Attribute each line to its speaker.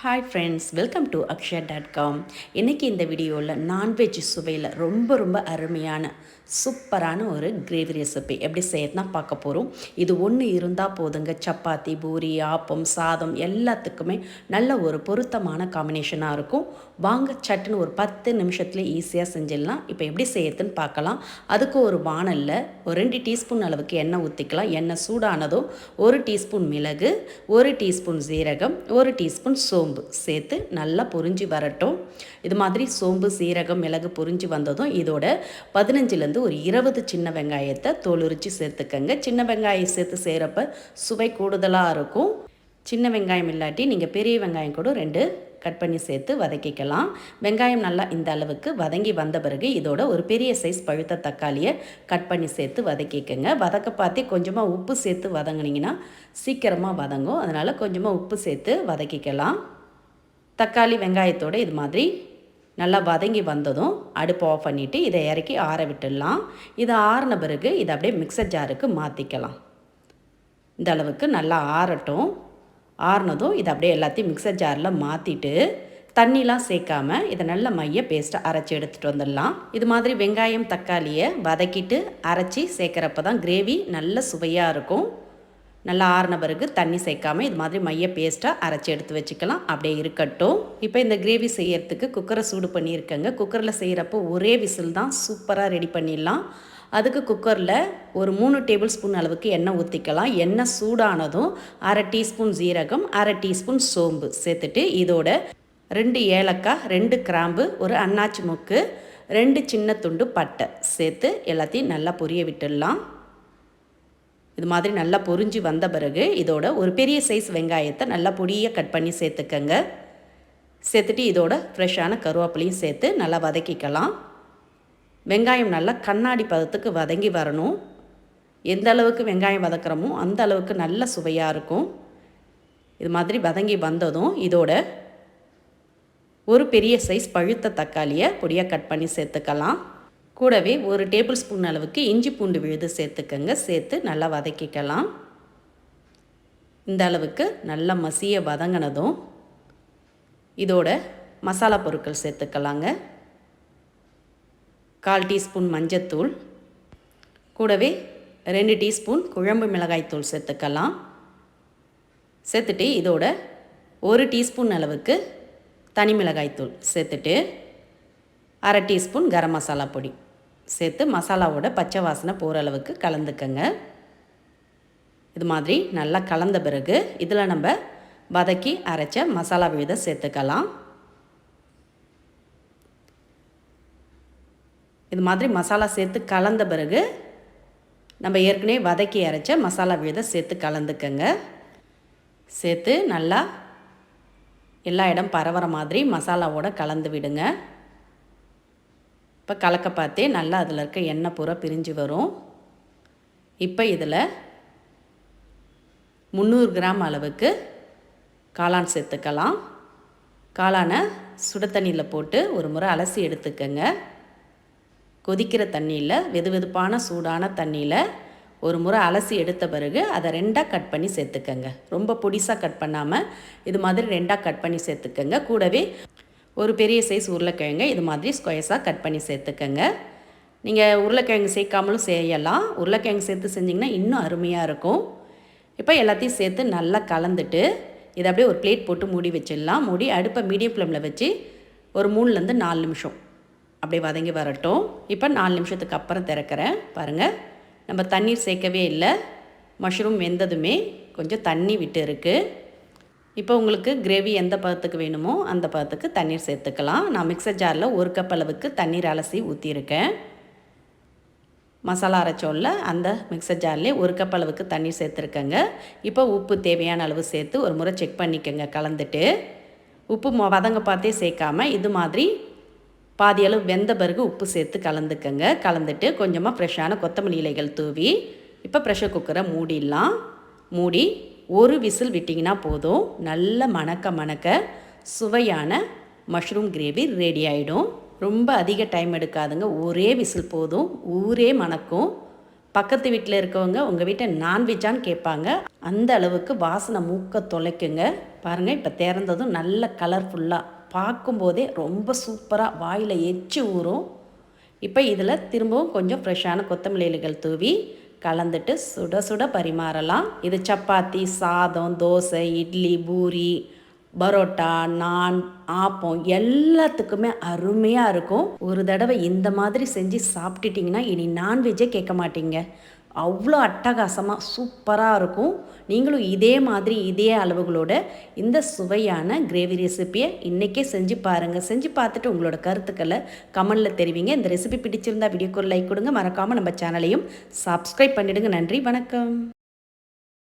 Speaker 1: Hi friends welcome to Akshaya dot com இன்றைக்கி இந்த வீடியோவில் நான்வெஜ் சுவையில் ரொம்ப ரொம்ப அருமையான சூப்பரான ஒரு கிரேவி ரெசிபி எப்படி செய்யறதுனா பார்க்க போகிறோம் இது ஒன்று இருந்தால் போதுங்க. சப்பாத்தி பூரி ஆப்பம் சாதம் எல்லாத்துக்குமே நல்ல ஒரு பொருத்தமான காம்பினேஷனாக இருக்கும். வாங்க சட்டுன்னு ஒரு பத்து நிமிஷத்துல ஈஸியாக செஞ்சிடலாம். இப்போ எப்படி செய்யறதுன்னு பார்க்கலாம். அதுக்கு ஒரு வானலில் ஒரு ரெண்டு டீஸ்பூன் அளவுக்கு எண்ணெய் ஊற்றிக்கலாம் எண்ணெய் சூடானதும் ஒரு டீஸ்பூன் மிளகு ஒரு டீஸ்பூன் சீரகம் ஒரு டீஸ்பூன் சோம்பு. சேர்த்து நல்லா பொறிஞ்சி வரட்டும். இது மாதிரி சோம்பு சீரகம் மிளகு பொறிஞ்சி வந்ததும் இதோட பதினஞ்சுலேருந்து ஒரு இருபது சின்ன வெங்காயத்தை தோல் சேர்த்துக்கங்க. சின்ன வெங்காயம் சேர்த்து செய்கிறப்ப சுவை கூடுதலாக இருக்கும். சின்ன வெங்காயம் இல்லாட்டி நீங்கள் பெரிய வெங்காயம் கூட ரெண்டு கட் பண்ணி சேர்த்து வதக்கிக்கலாம். வெங்காயம் நல்லா இந்த அளவுக்கு வதங்கி வந்த பிறகு இதோட ஒரு பெரிய சைஸ் பழுத்த தக்காளியை கட் பண்ணி சேர்த்து வதக்கிக்கோங்க. வதக்க பார்த்து கொஞ்சமாக உப்பு சேர்த்து வதங்கினீங்கன்னா சீக்கிரமாக வதங்கும். அதனால் கொஞ்சமாக உப்பு சேர்த்து வதக்கிக்கலாம். தக்காளி வெங்காயத்தோடு இது மாதிரி நல்லா வதங்கி வந்ததும் அடுப்பு ஆஃப் பண்ணிவிட்டு இதை இறக்கி ஆற விட்டுடலாம். இதை ஆறின பிறகு இதை அப்படியே மிக்சர் ஜாருக்கு மாற்றிக்கலாம் இந்த அளவுக்கு நல்லா ஆறட்டும். ஆறுனதும் இதை அப்படியே எல்லாத்தையும் மிக்சர் ஜாரில் மாற்றிட்டு தண்ணிலாம் சேர்க்காம இதை நல்ல மைய பேஸ்ட்டை அரைச்சி எடுத்துகிட்டு வந்துடலாம். இது மாதிரி வெங்காயம் தக்காளியை வதக்கிட்டு அரைச்சி சேர்க்குறப்ப தான் கிரேவி நல்ல சுவையாக இருக்கும். நல்லா ஆறின பிறகு தண்ணி சேர்க்காமல் இது மாதிரி மைய பேஸ்ட்டாக அரைச்சி எடுத்து வச்சுக்கலாம். அப்படியே இருக்கட்டும். இப்போ இந்த கிரேவி செய்யறதுக்கு குக்கரை சூடு பண்ணியிருக்கேங்க. குக்கரில் செய்கிறப்போ ஒரே விசில் தான் சூப்பராக ரெடி பண்ணிடலாம். அதுக்கு குக்கரில் ஒரு மூணு டேபிள் ஸ்பூன் அளவுக்கு எண்ணெய் ஊற்றிக்கலாம் எண்ணெய் சூடானதும் அரை டீஸ்பூன் ஜீரகம் அரை டீஸ்பூன் சோம்பு சேர்த்துட்டு இதோட ரெண்டு ஏலக்காய் ரெண்டு கிராம்பு ஒரு அன்னாச்சி முக்கு ரெண்டு சின்ன துண்டு பட்டை சேர்த்து எல்லாத்தையும் நல்லா பொரிய விட்டுடலாம். இது மாதிரி நல்லா பொறிஞ்சு வந்த பிறகு இதோட ஒரு பெரிய சைஸ் வெங்காயத்தை நல்லா பொடியாக கட் பண்ணி சேர்த்துக்கங்க. சேர்த்துட்டு இதோட ஃப்ரெஷ்ஷான கருவேப்பிலையும் சேர்த்து நல்லா வதக்கிக்கலாம். வெங்காயம் நல்லா கண்ணாடி பதத்துக்கு வதங்கி வரணும். எந்த அளவுக்கு வெங்காயம் வதக்குறோமோ அந்த அளவுக்கு நல்ல சுவையாக இருக்கும். இது மாதிரி வதங்கி வந்ததும் இதோட ஒரு பெரிய சைஸ் பழுத்த தக்காளியை பொடியாக கட் பண்ணி சேர்த்துக்கலாம். கூடவே ஒரு டேபிள் ஸ்பூன் அளவுக்கு இஞ்சி பூண்டு விழுது சேர்த்துக்கங்க. சேர்த்து நல்லா வதக்கிக்கலாம். இந்த அளவுக்கு நல்லா மசிய வதங்கினதும் இதோட மசாலா பொருட்கள் சேர்த்துக்கலாங்க. கால் டீஸ்பூன் மஞ்சத்தூள். கூடவே ரெண்டு டீஸ்பூன் குழம்பு மிளகாய்த்தூள் சேர்த்துக்கலாம். சேர்த்துட்டு இதோட ஒரு டீஸ்பூன் அளவுக்கு தனி மிளகாய்த்தூள் சேர்த்துட்டு அரை டீஸ்பூன் கரம் மசாலா பொடி. சேர்த்து மசாலாவோட பச்சை வாசனை போகிற அளவுக்கு கலந்துக்கங்க. இது மாதிரி நல்லா கலந்த பிறகு இதில் நம்ம வதக்கி அரைச்ச மசாலா விதம் சேர்த்துக்கலாம். இது மாதிரி மசாலா சேர்த்து கலந்த பிறகு நம்ம ஏற்கனவே வதக்கி அரைச்ச மசாலா விதம் சேர்த்து கலந்துக்கங்க. சேர்த்து நல்லா எல்லா இடம் பரவற மாதிரி மசாலாவோட கலந்து விடுங்க. இப்போ கலக்க பார்த்தே நல்லா அதில் இருக்க எண்ணெய் பூரா பிரிஞ்சு வரும். இப்போ இதில் முந்நூறு கிராம் அளவுக்கு காளான் சேர்த்துக்கலாம். காளானை சுட தண்ணியில் போட்டு ஒரு முறை அலசி எடுத்துக்கோங்க. கொதிக்கிற தண்ணியில் வெது வெதுப்பான சூடான தண்ணியில் ஒரு முறை அலசி எடுத்த பிறகு அதை ரெண்டாக கட் பண்ணி சேர்த்துக்கங்க. ரொம்ப பொடிசாக கட் பண்ணாமல் இது மாதிரி ரெண்டாக கட் பண்ணி சேர்த்துக்கங்க. கூடவே ஒரு பெரிய சைஸ் உருளைக்கிழங்கு இது மாதிரி ஸ்கொயர்ஸாக கட் பண்ணி சேர்த்துக்கங்க. நீங்கள் உருளைக்கிழங்கு சேர்க்காமலும் செய்யலாம். உருளைக்கிழங்கு சேர்த்து செஞ்சிங்கன்னா இன்னும் அருமையாக இருக்கும். இப்போ எல்லாத்தையும் சேர்த்து நல்லா கலந்துட்டு இதை அப்படியே ஒரு பிளேட் போட்டு மூடி வச்சிடலாம். மூடி அடுப்பை மீடியம் ஃப்ளேமில் வச்சு ஒரு மூணுலேருந்து நாலு நிமிஷம் அப்படியே வதங்கி வரட்டும். இப்போ நாலு நிமிஷத்துக்கு அப்புறம் திறக்கிறேன். பாருங்கள் நம்ம தண்ணீர் சேர்க்கவே இல்லை. மஷ்ரூம் வெந்ததுமே கொஞ்சம் தண்ணி விட்டு இருக்குது இப்போ உங்களுக்கு கிரேவி எந்த பதத்துக்கு வேணுமோ அந்த பதத்துக்கு தண்ணீர் சேர்த்துக்கலாம். நான் மிக்சர் ஜாரில் ஒரு கப் அளவுக்கு தண்ணீர் அலசி ஊற்றிருக்கேன் மசாலா அரைச்சோல்ல அந்த மிக்சர் ஜார்லேயே ஒரு கப் அளவுக்கு தண்ணீர் சேர்த்துருக்கேங்க. இப்போ உப்பு தேவையான அளவு சேர்த்து ஒரு முறை செக் பண்ணிக்கோங்க கலந்துட்டு. உப்பு வதங்க பார்த்தே சேர்க்காம இது மாதிரி பாதி அளவு வெந்த பிறகு உப்பு சேர்த்து கலந்துக்கங்க. கலந்துட்டு கொஞ்சமாக ஃப்ரெஷ்ஷான கொத்தமல்லி இலைகள் தூவி இப்போ ப்ரெஷர் குக்கரை மூடிடலாம். மூடி ஒரு விசில் விட்டிங்கன்னா போதும். நல்ல மணக்க மணக்க சுவையான மஷ்ரூம் கிரேவி ரெடி ஆகிடும் ரொம்ப அதிக டைம் எடுக்காதுங்க. ஒரே விசில் போதும். ஊரே மணக்கும். பக்கத்து வீட்டில் இருக்கவங்க உங்கள் வீட்டை நான்வெஜ்ஜான்னு கேட்பாங்க. அந்த அளவுக்கு வாசனை மூக்க தொலைக்குங்க. பாருங்கள் இப்போ திறந்ததும் நல்ல கலர்ஃபுல்லாக பார்க்கும்போதே ரொம்ப சூப்பராக வாயில் எச்சு ஊறும். இப்போ இதில் திரும்பவும் கொஞ்சம் ஃப்ரெஷ்ஷான கொத்தமல்லி இலைகள் தூவி கலந்துட்டு சுட சுட பரிமாறலாம். இது சப்பாத்தி சாதம் தோசை இட்லி பூரி பரோட்டா நான் ஆப்பம் எல்லாத்துக்குமே அருமையாக இருக்கும். ஒரு தடவை இந்த மாதிரி செஞ்சு சாப்பிட்டுட்டிங்கன்னா இனி நான்வெஜ்ஜே கேட்க மாட்டீங்க. அவ்வளோ அட்டகாசமாக சூப்பராக இருக்கும். நீங்களும் இதே மாதிரி இதே அளவுகளோட இந்த சுவையான கிரேவி ரெசிப்பியை இன்றைக்கே செஞ்சு பாருங்கள் செஞ்சு பார்த்துட்டு உங்களோட கருத்துக்களை கமெண்டில் தெரிவிங்க. இந்த ரெசிபி பிடிச்சிருந்தா வீடியோக்கு ஒரு லைக் கொடுங்க. மறக்காமல் நம்ம சேனலையும் சப்ஸ்கிரைப் பண்ணிவிடுங்க நன்றி வணக்கம்.